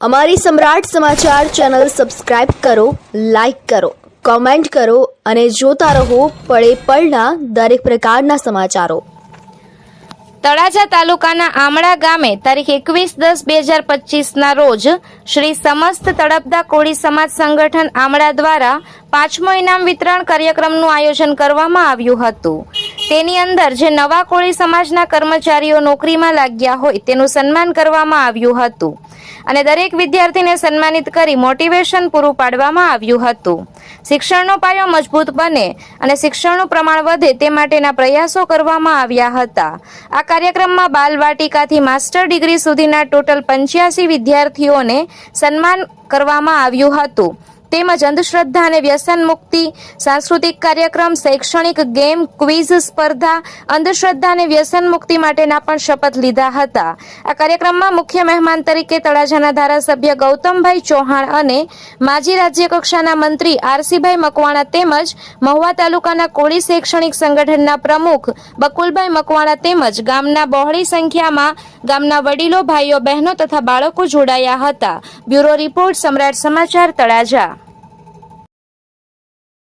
અમારી સમ્રાટ સમાચાર channel subscribe કરો, લાઇક કરો, કોમેન્ટ કરો અને જોતા રહો પળે પળના દરેક પ્રકારના સમાચારો. તળાજા તાલુકાના આમળા ગામે તારીખ એકવીસ દસ બે હજાર પચીસના રોજ શ્રી સમસ્ત તળપદા કોળી સમાજ સંગઠન આમળા દ્વારા પાંચમો ઇનામ વિતરણ કાર્યક્રમનું આયોજન કરવામાં આવ્યું હતું. તેની અંદર જે નવા કોળી સમાજના કર્મચારીઓ નોકરીમાં લાગ્યા હોય તેનું સન્માન કરવામાં આવ્યું હતું. અને દરેક વિદ્યાર્થીને સન્માનિત કરી મોટિવેશન પૂરું પાડવામાં આવ્યું હતું. શિક્ષણનો પાયો મજબૂત બને અને શિક્ષણનું પ્રમાણ વધે તે માટેના પ્રયાસો કરવામાં આવ્યા હતા. આ કાર્યક્રમમાં બાલવાટિકાથી માસ્ટર ડિગ્રી સુધીના ટોટલ પંચ્યાસી વિદ્યાર્થીઓને સન્માન કરવામાં આવ્યું હતું. તેમજ અંધશ્રદ્ધા અને વ્યસન મુક્તિ, સાંસ્કૃતિક કાર્યક્રમ, શૈક્ષણિક ગેમ, ક્વિઝ, સ્પર્ધા અંધશ્રદ્ધા અને વ્યસન મુક્તિ માટેના પણ શપથ લીધા હતા. આ કાર્યક્રમમાં મુખ્ય મહેમાન તરીકે તળાજાના ધારાસભ્ય ગૌતમભાઈ ચૌહાણ અને માજી રાજ્ય કક્ષાના મંત્રી આરસીભાઈ મકવાણા તેમજ મહુવા તાલુકાના કોળી શૈક્ષણિક સંગઠનના પ્રમુખ બકુલભાઈ મકવાણા તેમજ ગામના બહોળી સંખ્યામાં ગામના વડીલો, ભાઈઓ, બહેનો તથા બાળકો જોડાયા હતા. બ્યુરો રિપોર્ટ સમ્રાટ સમાચાર તળાજા.